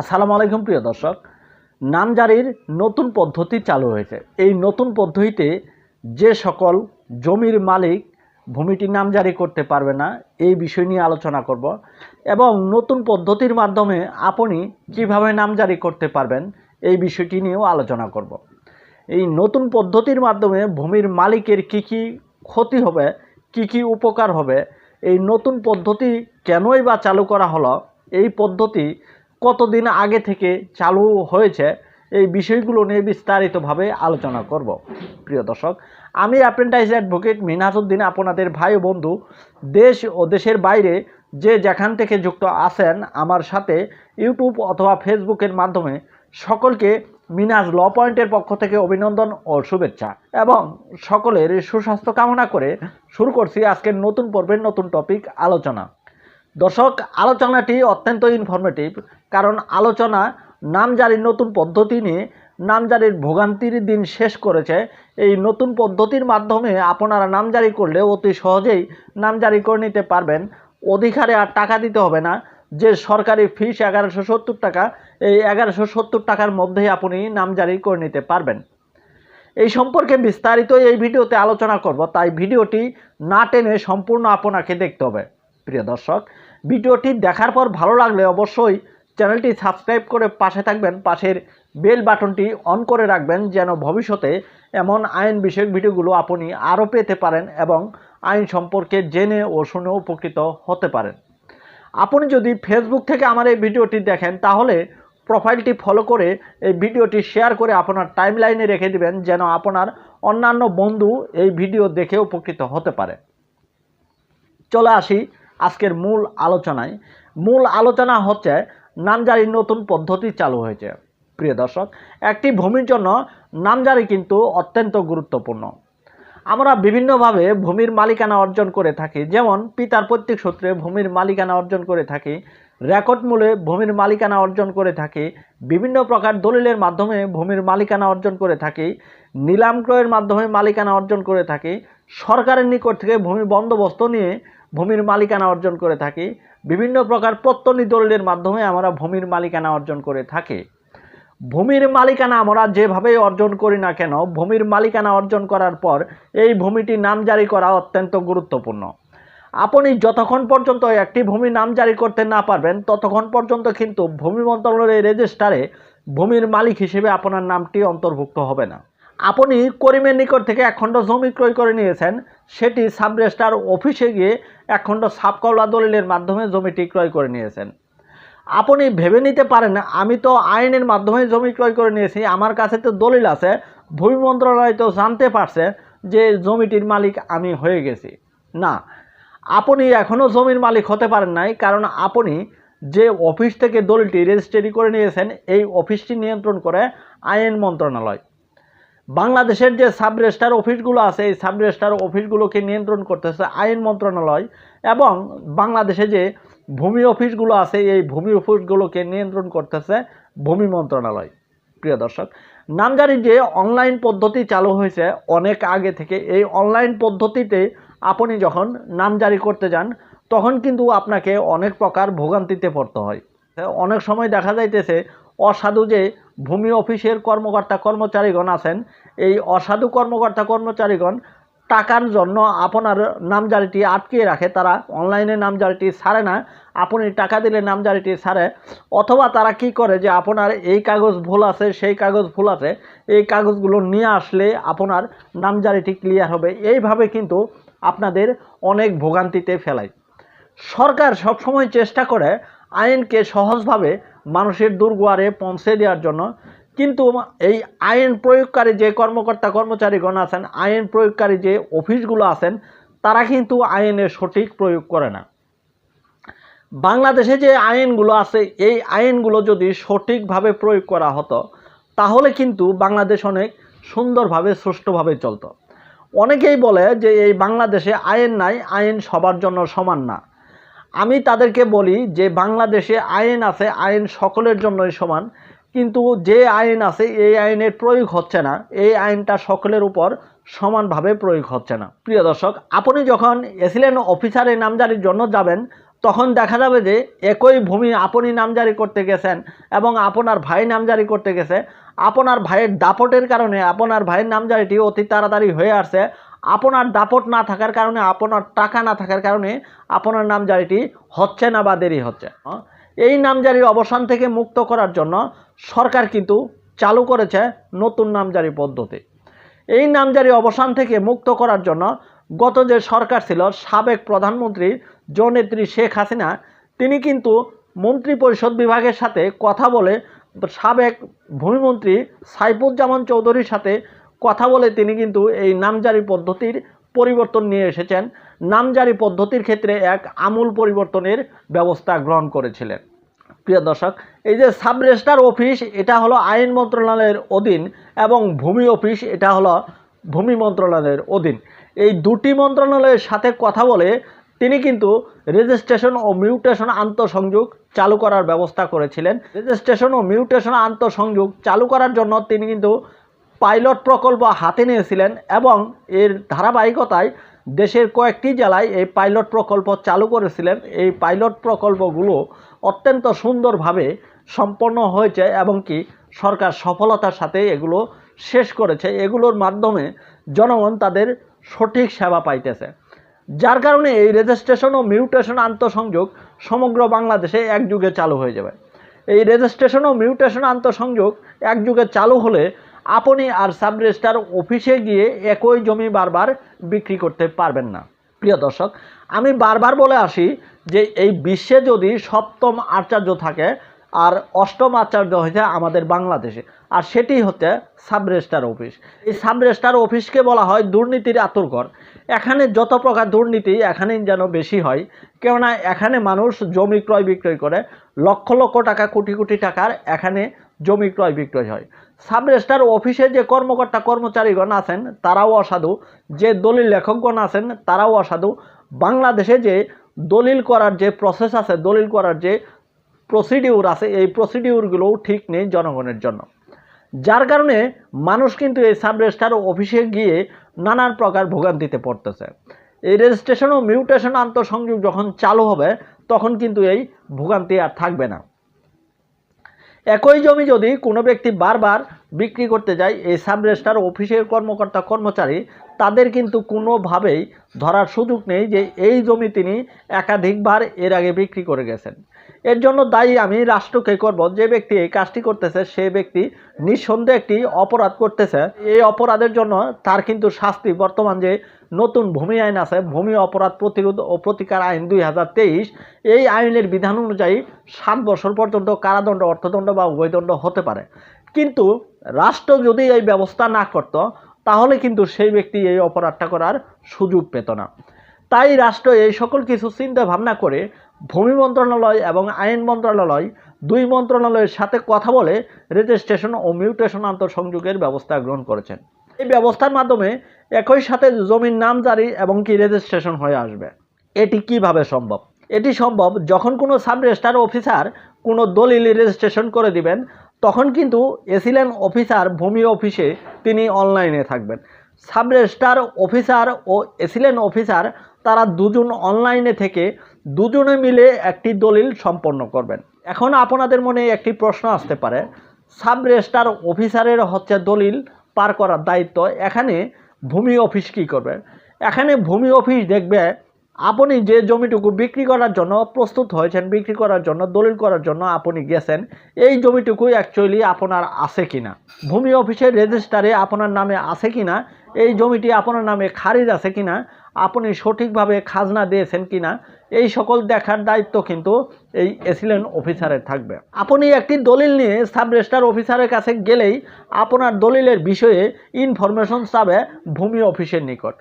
আসসালামু আলাইকুম প্রিয় দর্শক। নামজারির নতুন পদ্ধতি চালু হয়েছে। এই নতুন পদ্ধতিতে যে সকল জমির মালিক ভূমিটি নামজারি করতে পারবে না, এই বিষয় নিয়ে আলোচনা করব এবং নতুন পদ্ধতির মাধ্যমে আপনি কীভাবে নামজারি করতে পারবেন, এই বিষয়টি নিয়েও আলোচনা করব। এই নতুন পদ্ধতির মাধ্যমে ভূমির মালিকের কি কি ক্ষতি হবে, কি কি উপকার হবে, এই নতুন পদ্ধতি কেনই বা চালু করা হলো, এই পদ্ধতি কতদিন আগে থেকে চালু হয়েছে, এই বিষয়গুলো নিয়ে বিস্তারিতভাবে আলোচনা করব। প্রিয় দর্শক, আমি অ্যাপ্রেন্টাইজ অ্যাডভোকেট মিনহাজউদ্দিন আপনাদের ভাই ও বন্ধু। দেশ ও দেশের বাইরে যে যেখান থেকে যুক্ত আছেন, আমার সাথে ইউটিউব অথবা ফেসবুকের মাধ্যমে সকলকে মিনাজ ল পয়েন্টের পক্ষ থেকে অভিনন্দন ও শুভেচ্ছা। এবং সকলের সুস্বাস্থ্য কামনা করে শুরু করছি আজকের নতুন পর্বের নতুন টপিক আলোচনা। দর্শক, আলোচনাটি অত্যন্ত ইনফরমেটিভ কারণ আলোচনা নামজারির নতুন পদ্ধতি নিয়ে নামজারির ভোগান্তির দিন শেষ করেছে। এই নতুন পদ্ধতির মাধ্যমে আপনারা নামজারি করলে অতি সহজেই নামজারি করে নিতে পারবেন। অধিকারে আর টাকা দিতে হবে না। যে সরকারি ফিস এগারোশো সত্তর টাকা, এই এগারোশো সত্তর টাকার মধ্যেই আপনি নামজারি করে নিতে পারবেন। এই সম্পর্কে বিস্তারিত এই ভিডিওতে আলোচনা করব, তাই ভিডিওটি না টেনে সম্পূর্ণ আপনাকে দেখতে হবে। প্রিয় দর্শক ভিডিওটি দেখার পর ভালো লাগলে অবশ্যই চ্যানেলটি সাবস্ক্রাইব করে পাশে থাকবেন। পাশের বেল বাটনটি অন করে রাখবেন যেন ভবিষ্যতে এমন আইন বিষয়ক ভিডিওগুলো আপনি আরও পেতে পারেন এবং আইন সম্পর্কে জেনে ও শুনে উপকৃত হতে পারেন। আপনি যদি ফেসবুক থেকে আমার এই ভিডিওটি দেখেন, তাহলে প্রোফাইলটি ফলো করে এই ভিডিওটি শেয়ার করে আপনার টাইম লাইনে রেখে দিবেন যেন আপনার অন্যান্য বন্ধু এই ভিডিও দেখে উপকৃত হতে পারে। চলে আসি আজকের মূল আলোচনায়। মূল আলোচনা হচ্ছে নামজারির নতুন পদ্ধতি চালু হয়েছে। প্রিয় দর্শক, একটি ভূমির জন্য নামজারি কিন্তু অত্যন্ত গুরুত্বপূর্ণ। আমরা বিভিন্নভাবে ভূমির মালিকানা অর্জন করে থাকি। যেমন পিতার প্রত্যেক সূত্রে ভূমির মালিকানা অর্জন করে থাকি, রেকর্ড মূলে ভূমির মালিকানা অর্জন করে থাকি, বিভিন্ন প্রকার দলিলের মাধ্যমে ভূমির মালিকানা অর্জন করে থাকি, নিলাম ক্রয়ের মাধ্যমে মালিকানা অর্জন করে থাকি, সরকারের নিকট থেকে ভূমি বন্দোবস্ত নিয়ে ভূমির মালিকানা অর্জন করে থাকি। বিভিন্ন প্রকার প্রত্যনী দলিলের মাধ্যমে আমরা ভূমির মালিকানা অর্জন করে থাকি। ভূমির মালিকানা আমরা যেভাবে অর্জন করি না কেন, ভূমির মালিকানা অর্জন করার পর এই ভূমিটি নামজারি করা অত্যন্ত গুরুত্বপূর্ণ। আপনি যতক্ষণ পর্যন্ত একটি ভূমি নাম জারি করতে না পারবেন, ততক্ষণ পর্যন্ত কিন্তু ভূমি মন্ত্রণালয়ের রেজিস্টারে ভূমির মালিক হিসেবে আপনার নামটি অন্তর্ভুক্ত হবে না। আপনি করিমের নিকট থেকে এক খণ্ড জমি ক্রয় করে নিয়েছেন, সেটি সাব রেজিস্ট্রার অফিসে গিয়ে এক খণ্ড সাবকলা দলিলের মাধ্যমে জমিটি ক্রয় করে নিয়েছেন। আপনি ভেবে নিতে পারেন, আমি তো আইনের মাধ্যমে জমি ক্রয় করে নিয়েছি, আমার কাছে তো দলিল আছে, ভূমি মন্ত্রণালয় তো জানতে পারছে যে জমিটির মালিক আমি হয়ে গেছি। না, আপনি এখনও জমির মালিক হতে পারেন নাই, কারণ আপনি যে অফিস থেকে দলিলটি রেজিস্ট্রি করে নিয়েছেন, এই অফিসটি নিয়ন্ত্রণ করে আইন মন্ত্রণালয়। বাংলাদেশের যে সাব রেজিস্ট্রার অফিসগুলো আছে, এই সাব রেজিস্ট্রার অফিসগুলোকে নিয়ন্ত্রণ করতেছে আইন মন্ত্রণালয় এবং বাংলাদেশে যে ভূমি অফিসগুলো আছে, এই ভূমি অফিসগুলোকে নিয়ন্ত্রণ করতেছে ভূমি মন্ত্রণালয়। প্রিয় দর্শক নামজারির যে অনলাইন পদ্ধতি চালু হয়েছে অনেক আগে থেকে, এই অনলাইন পদ্ধতিতে আপনি যখন নামজারি করতে যান, তখন কিন্তু আপনাকে অনেক প্রকার ভোগান্তিতে পড়তে হয়। অনেক সময় দেখা যাইতেছে অসাধু যে ভূমি অফিসের কর্মকর্তা কর্মচারীগণ আছেন, এই অসাধু কর্মকর্তা কর্মচারীগণ টাকার জন্য আপনার নামজারিটি আটকিয়ে রাখে। তারা অনলাইনে নামজারিটি ছাড়ে না। আপনি টাকা দিলে নামজারিটি ছাড়ে অথবা তারা কি করে যে আপনার এই কাগজ ভুল আছে, সেই কাগজ ভুল আছে, এই কাগজগুলো নিয়ে আসলে আপনার নামজারিটি ক্লিয়ার হবে। এইভাবে কিন্তু আপনাদের অনেক ভোগান্তিতে ফেলায়। সরকার সবসময় চেষ্টা করে আইনকে সহজভাবে মানুষের দুর্গুয়ারে পৌঁছে দেওয়ার জন্য। কিন্তু এই আইন প্রয়োগকারী যে কর্মকর্তা কর্মচারীগণ আছেন, আইন প্রয়োগকারী যে অফিসগুলো আছেন, তারা কিন্তু আইনের সঠিক প্রয়োগ করে না। বাংলাদেশে যে আইনগুলো আছে, এই আইনগুলো যদি সঠিকভাবে প্রয়োগ করা হতো, তাহলে কিন্তু বাংলাদেশ অনেক সুন্দরভাবে, সুষ্ঠুভাবে চলতো। অনেকেই বলে যে এই বাংলাদেশে আইন নাই, আইন সবার জন্য সমান না। আমি তাদেরকে বলি যে বাংলাদেশে আইন আছে, আইন সকলের জন্যই সমান, কিন্তু যে আইন আছে, এই আইনের প্রয়োগ হচ্ছে না। এই আইনটা সকলের উপর সমানভাবে প্রয়োগ হচ্ছে না। প্রিয় দর্শক, আপনি যখন এসিলেন অফিসারে নামজারির জন্য যাবেন, তখন দেখা যাবে যে একই ভূমি আপনি নামজারি করতে গেছেন এবং আপনার ভাই নামজারি করতে গেছে। আপনার ভাইয়ের দাপটের কারণে আপনার ভাইয়ের নামজারিটি অতি তাড়াতাড়ি হয়ে আসছে। আপনার দাপট না থাকার কারণে, আপনার টাকা না থাকার কারণে আপনার নামজারিটি হচ্ছে না বা দেরি হচ্ছে। এই নামজারির অবসান থেকে মুক্ত করার জন্য সরকার কিন্তু চালু করেছে নতুন নামজারি পদ্ধতি। এই নামজারি অবসান থেকে মুক্ত করার জন্য গত যে সরকার ছিল, সাবেক প্রধানমন্ত্রী জনেত্রী শেখ হাসিনা, তিনি কিন্তু মন্ত্রী পরিষদ বিভাগের সাথে কথা বলে সাবেক ভূমিমন্ত্রী সাইফুজ্জামান চৌধুরীর সাথে কথা বলে তিনি কিন্তু এই নামজারি পদ্ধতির পরিবর্তন নিয়ে এসেছেন। নামজারি পদ্ধতির ক্ষেত্রে এক আমূল পরিবর্তনের ব্যবস্থা গ্রহণ করেছিলেন। প্রিয় দর্শক, এই যে সাব রেজিস্ট্রার অফিস, এটা হলো আইন মন্ত্রণালয়ের অধীন এবং ভূমি অফিস, এটা হলো ভূমি মন্ত্রণালয়ের অধীন। এই দুটি মন্ত্রণালয়ের সাথে কথা বলে তিনি কিন্তু রেজিস্ট্রেশন ও মিউটেশন আন্তঃসংযোগ চালু করার ব্যবস্থা করেছিলেন। রেজিস্ট্রেশন ও মিউটেশন আন্তঃসংযোগ চালু করার জন্য তিনি কিন্তু পাইলট প্রকল্প হাতে নিয়েছিলেন এবং এর ধারাবাহিকতায় দেশের কয়েকটি জেলায় এই পাইলট প্রকল্প চালু করেছিলেন। এই পাইলট প্রকল্পগুলো অত্যন্ত সুন্দরভাবে সম্পন্ন হয়েছে এবং কি সরকার সফলতার সাথে এগুলো শেষ করেছে। এগুলোর মাধ্যমে জনগণ তাদের সঠিক সেবা পাইতেছে। যার কারণে এই রেজিস্ট্রেশন ও মিউটেশন আন্তঃসংযোগ সমগ্র বাংলাদেশে এক যুগে চালু হয়ে যাবে। এই রেজিস্ট্রেশন ও মিউটেশন আন্তঃসংযোগ এক যুগে চালু হলে আপনি আর সাব রেজিস্ট্রার অফিসে গিয়ে একই জমি বারবার বিক্রি করতে পারবেন না। প্রিয় দর্শক, আমি বারবার বলে আসি যে এই বিশ্বে যদি সপ্তম আচার্য থাকে আর অষ্টম আচার্য হয়েছে আমাদের বাংলাদেশে, আর সেটি হচ্ছে সাব রেজিস্ট্রার অফিস। এই সাব রেজিস্ট্রার অফিসকে বলা হয় দুর্নীতির আতুরঘর এখানে যত প্রকার দুর্নীতি এখানেই যেন বেশি হয়, কেননা এখানে মানুষ জমি ক্রয় বিক্রয় করে লক্ষ লক্ষ টাকা, কোটি কোটি টাকার এখানে জমি ক্রয় বিক্রয় হয়। সাব রেজিস্ট্রার অফিসে যে কর্মকর্তা কর্মচারীগণ আছেন, তারাও অসাধু। যে দলিল লেখকগণ আছেন, তারাও অসাধু। বাংলাদেশে যে দলিল করার যে প্রসেস আছে, দলিল করার যে প্রসিডিউর আছে, এই প্রসিডিউরগুলোও ঠিক নেই জনগণের জন্য। যার কারণে মানুষ কিন্তু এই সাব রেজিস্ট্রার অফিসে গিয়ে নানান প্রকার ভোগান্তিতে পড়তেছে। এই রেজিস্ট্রেশন ও মিউটেশন আন্তঃসংযোগ যখন চালু হবে, তখন কিন্তু এই ভোগান্তি আর থাকবে না। একই জমি যদি কোনো ব্যক্তি বারবার বিক্রি করতে যায়, এই সাব রেজিস্ট্রার অফিসের কর্মকর্তা কর্মচারী, তাদের কিন্তু কোনোভাবেই ধরার সুযোগ নেই যে এই জমি তিনি একাধিকবার এর আগে বিক্রি করে গেছেন। এর জন্য দায়ী আমি রাষ্ট্রকে করব। যে ব্যক্তি এই কাজটি করতেছে, সে ব্যক্তি নিঃসন্দেহে একটি অপরাধ করতেছে। এই অপরাধের জন্য তার কিন্তু শাস্তি বর্তমান যে নতুন ভূমি আইন আছে, ভূমি অপরাধ প্রতিরোধ ও প্রতিকার আইন দুই হাজার তেইশ, এই আইনের বিধান অনুযায়ী সাত বছর পর্যন্ত কারাদণ্ড, অর্থদণ্ড বা উভয়দণ্ড হতে পারে। কিন্তু রাষ্ট্র যদি এই ব্যবস্থা না করত, তাহলে কিন্তু সেই ব্যক্তি এই অপরাধটা করার সুযোগ পেত না। তাই রাষ্ট্র এই সকল কিছু চিন্তা ভাবনা করে ভূমি মন্ত্রণালয় এবং আইন মন্ত্রণালয় দুই মন্ত্রণালয়ের সাথে কথা বলে রেজিস্ট্রেশন ও মিউটেশন আন্তঃসংযোগের ব্যবস্থা গ্রহণ করেছেন। এই ব্যবস্থার মাধ্যমে একই সাথে জমির নাম জারি এবং কি রেজিস্ট্রেশন হয়ে আসবে। এটি কীভাবে সম্ভব? এটি সম্ভব যখন কোনো সাব অফিসার কোনো দলিল রেজিস্ট্রেশন করে দিবেন, তখন কিন্তু এসিলেন অফিসার ভূমি অফিসে তিনি অনলাইনে থাকবেন। সাব অফিসার ও এসিলেন অফিসার তারা দুজন অনলাইনে থেকে দুজনে মিলে একটি দলিল সম্পন্ন করবেন। এখন আপনাদের মনে একটি প্রশ্ন আসতে পারে। সাব রেজিস্ট্রার অফিসারের হচ্ছে দলিল পার করার দায়িত্ব। এখানে ভূমি অফিস কী করবে? এখানে ভূমি অফিস দেখবে আপনি যে জমিটুকু বিক্রি করার জন্য প্রস্তুত হয়েছেন, বিক্রি করার জন্য, দলিল করার জন্য আপনি গেছেন, এই জমিটুকু অ্যাকচুয়ালি আপনার আছে কিনা? ভূমি অফিসের রেজিস্টারে আপনার নামে আছে কিনা? এই জমিটি আপনার নামে খারিজ আছে কিনা? আপনি সঠিকভাবে খাজনা দিয়েছেন কিনা? এই সকল দেখার দায়িত্ব কিন্তু এই এসিলেন্ট অফিসারের থাকবে। আপনি একটি দলিল নিয়ে সাব রেজিস্ট্রার অফিসারের কাছে গেলেই আপনার দলিলের বিষয়ে ইনফরমেশন চাবে ভূমি অফিসের নিকট।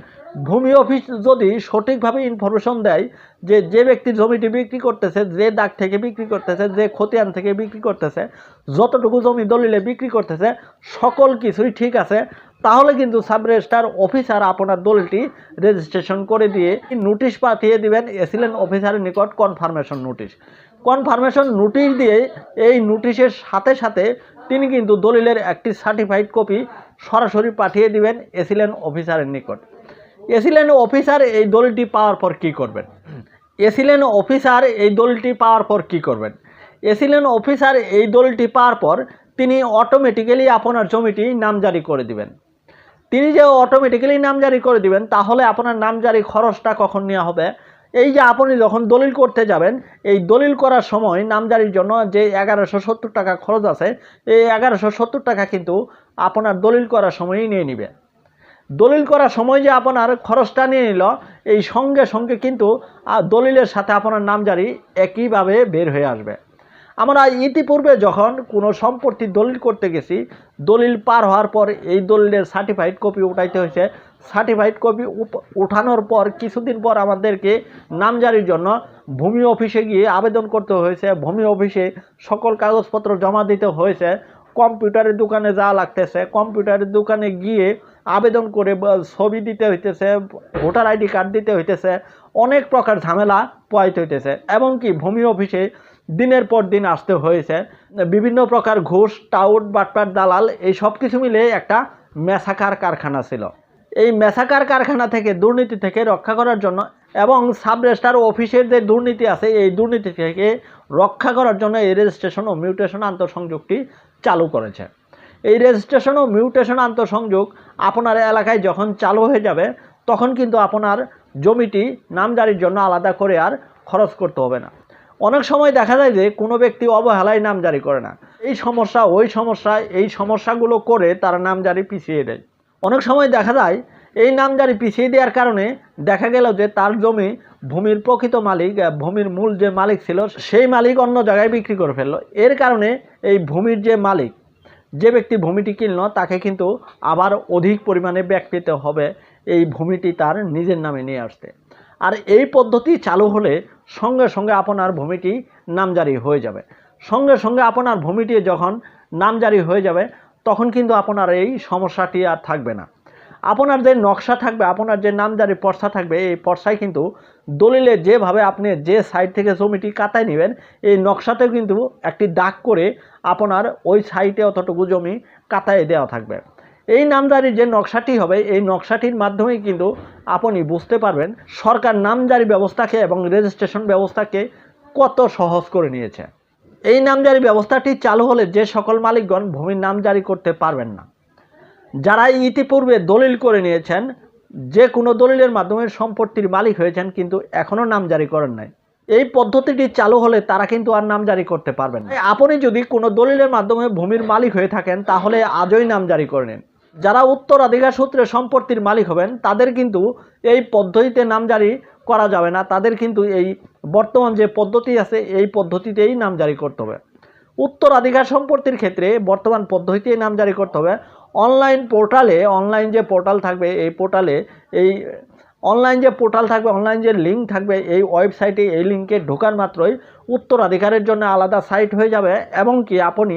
ভূমি অফিস যদি সঠিকভাবে ইনফরমেশন দেয় যে যে ব্যক্তি জমিটি বিক্রি করতেছে, যে দাগ থেকে বিক্রি করতেছে, যে খতিয়ান থেকে বিক্রি করতেছে, যতটুকু জমি দলিলে বিক্রি করতেছে, সকল কিছুই ঠিক আছে তাহলে কিন্তু সাব রেজিস্ট্রার অফিসার আপনার দলটি রেজিস্ট্রেশন করে দিয়ে নোটিশ পাঠিয়ে দিবেন এসিলেন্ট অফিসারের নিকট কনফার্মেশন নোটিশ কনফার্মেশন নোটিশ দিয়ে এই নোটিশের সাথে সাথে তিনি কিন্তু দলিলের একটি সার্টিফাইড কপি সরাসরি পাঠিয়ে দিবেন এসিলেন্ট অফিসারের নিকট। এসিলেন্ট অফিসার এই দলিলটি পাওয়ার পর কি করবেন? এসিলেন অফিসার এই দলিলটি পাওয়ার পর কি করবেন? এসিলেন অফিসার এই দলিলটি পাওয়ার পর তিনি অটোমেটিক্যালি আপনার জমিটি নামজারি করে দিবেন। তিনি যে অটোমেটিক্যালি নাম জারি করে দিবেন, তাহলে আপনার নাম জারি খরচটা কখন নেওয়া হবে? এই যে আপনি যখন দলিল করতে যাবেন, এই দলিল করার সময় নামজারির জন্য যে এগারোশো সত্তর টাকা খরচ আছে, এই এগারোশো সত্তর টাকা কিন্তু আপনার দলিল করার সময়ই নিয়ে নিবে। দলিল করার সময় যে আপনার খরচটা নিয়ে নিল, এই সঙ্গে সঙ্গে কিন্তু দলিলের সাথে আপনার নামজারি একইভাবে বের হয়ে আসবে। আমরা ইতিপূর্বে যখন কোনো সম্পত্তি দলিল করতে গেছি, দলিল পার হওয়ার পর এই দলিলের সার্টিফাইড কপি উঠাইতে হয়েছে। সার্টিফাইড কপি উঠানোর পর কিছুদিন পর আমাদেরকে নামজারির জন্য ভূমি অফিসে গিয়ে আবেদন করতে হয়েছে। ভূমি অফিসে সকল কাগজপত্র জমা দিতে হয়েছে। কম্পিউটারের দোকানে যা লাগতেছে, কম্পিউটারের দোকানে গিয়ে আবেদন করে ছবি দিতে হইতেছে, ভোটার আইডি কার্ড দিতে হইতেছে। অনেক প্রকার ঝামেলা পোয়াইতে হইতেছে। এবং কি, ভূমি অফিসে দিনের পর দিন আসতে হয়েছে। বিভিন্ন প্রকার ঘুষ, টাউট, বাটপাট, দালাল, এই সব কিছু মিলে একটা মেসাকার কারখানা ছিল। এই মেসাকার কারখানা থেকে দুর্নীতি থেকে রক্ষা করার জন্য এবং সাব রেজিস্ট্রার অফিসের যে দুর্নীতি আছে, এই দুর্নীতি থেকে রক্ষা করার জন্য এই রেজিস্ট্রেশন ও মিউটেশন আন্তঃসংযোগটি চালু করেছে। এই রেজিস্ট্রেশন ও মিউটেশন আন্তঃসংযোগ আপনার এলাকায় যখন চালু হয়ে যাবে, তখন কিন্তু আপনার জমিটি নামজারির জন্য আলাদা করে আর খরচ করতে হবে না। অনেক সময় দেখা যায় যে কোনো ব্যক্তি অবহেলায় নাম জারি করে না। এই সমস্যা, ওই সমস্যা, এই সমস্যাগুলো করে তারা নাম জারি পিছিয়ে দেয়। অনেক সময় দেখা যায়, এই নামজারি পিছিয়ে দেওয়ার কারণে দেখা গেল যে তার জমি ভূমির প্রকৃত মালিক ভূমির মূল যে মালিক ছিল, সেই মালিক অন্য জায়গায় বিক্রি করে ফেলল। এর কারণে এই ভূমির যে মালিক, যে ব্যক্তি ভূমিটি কিনল, তাকে কিন্তু আবার অধিক পরিমাণে ব্যাক পেতে হবে। এই ভূমিটি তার নিজের নামে নিয়ে আসতে। আর এই পদ্ধতি চালু হলে সঙ্গে সঙ্গে আপনার ভূমিটি নামজারি হয়ে যাবে। সঙ্গে সঙ্গে আপনার ভূমিটি যখন নামজারি হয়ে যাবে, তখন কিন্তু আপনার এই সমস্যাটি আর থাকবে না। আপনার যে নকশা থাকবে, আপনার যে নামজারি পর্সা থাকবে, এই পর্সায় কিন্তু দলিলে যেভাবে আপনি যে সাইড থেকে জমিটি কাতায় নেবেন, এই নকশাতেও কিন্তু একটি দাগ করে আপনার ওই সাইডে অতটুকু জমি কাটায় দেওয়া থাকবে। এই নামজারির যে নকশাটি হবে, এই নকশাটির মাধ্যমেই কিন্তু আপনি বুঝতে পারবেন সরকার নামজারি ব্যবস্থাকে এবং রেজিস্ট্রেশন ব্যবস্থাকে কত সহজ করে নিয়েছে। এই নামজারি ব্যবস্থাটি চালু হলে যে সকল মালিকগণ ভূমির নামজারি করতে পারবেন না। যারা ইতিপূর্বে দলিল করে নিয়েছেন, যে কোনো দলিলের মাধ্যমে সম্পত্তির মালিক হয়েছেন কিন্তু এখনও নাম জারি করেন নাই। এই পদ্ধতিটি চালু হলে তারা কিন্তু আর নাম জারি করতে পারবেন না। আপনি যদি কোনো দলিলের মাধ্যমে ভূমির মালিক হয়ে থাকেন, তাহলে আজই নাম জারি করে নিন। যারা উত্তরাধিকার সূত্রে সম্পত্তির মালিক হবেন, তাদের কিন্তু এই পদ্ধতিতে নাম জারি করা যাবে না। তাদের কিন্তু এই বর্তমান যে পদ্ধতি আছে, এই পদ্ধতিতেই নাম জারি করতে হবে। উত্তরাধিকার সম্পত্তির ক্ষেত্রে বর্তমান পদ্ধতিতেই নাম জারি করতে হবে। অনলাইন পোর্টালে, অনলাইন যে পোর্টাল থাকবে, এই পোর্টালে এই অনলাইন যে পোর্টাল থাকবে অনলাইন যে লিঙ্ক থাকবে, এই ওয়েবসাইটে এই লিঙ্কে ঢোকার মাত্রই উত্তরাধিকারের জন্য আলাদা সাইট হয়ে যাবে এবং কি আপনি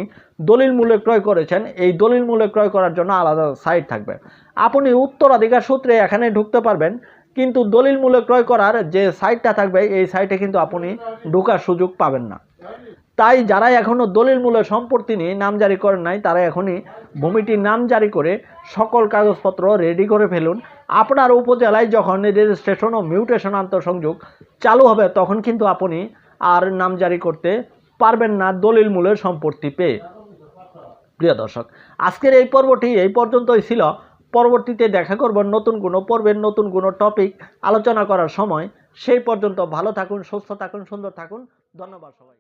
দলিল ক্রয় করেছেন, এই দলিল ক্রয় করার জন্য আলাদা সাইট থাকবে। আপনি উত্তরাধিকার সূত্রে এখানে ঢুকতে পারবেন, কিন্তু দলিল ক্রয় করার যে সাইটটা থাকবে, এই সাইটে কিন্তু আপনি ঢোকার সুযোগ পাবেন না। তাই যারা এখনও দলিলমূলক সম্পত্তি নিয়ে নাম জারি করেন নাই, তারা এখনই ভূমিটির নাম জারি করে সকল কাগজপত্র রেডি করে ফেলুন। আপনার উপজেলায় যখন রেজিস্ট্রেশন ও মিউটেশন আন্তঃসংযোগ চালু হবে, তখন কিন্তু আপনি আর নাম জারি করতে পারবেন না দলিল মূল্যের সম্পত্তি পেয়ে। প্রিয় দর্শক, আজকের এই পর্বটি এই পর্যন্তই ছিল। পরবর্তীতে দেখা করব নতুন কোনো পর্বের নতুন কোনো টপিক আলোচনা করার সময়। সেই পর্যন্ত ভালো থাকুন, সুস্থ থাকুন, সুন্দর থাকুন। ধন্যবাদ সবাই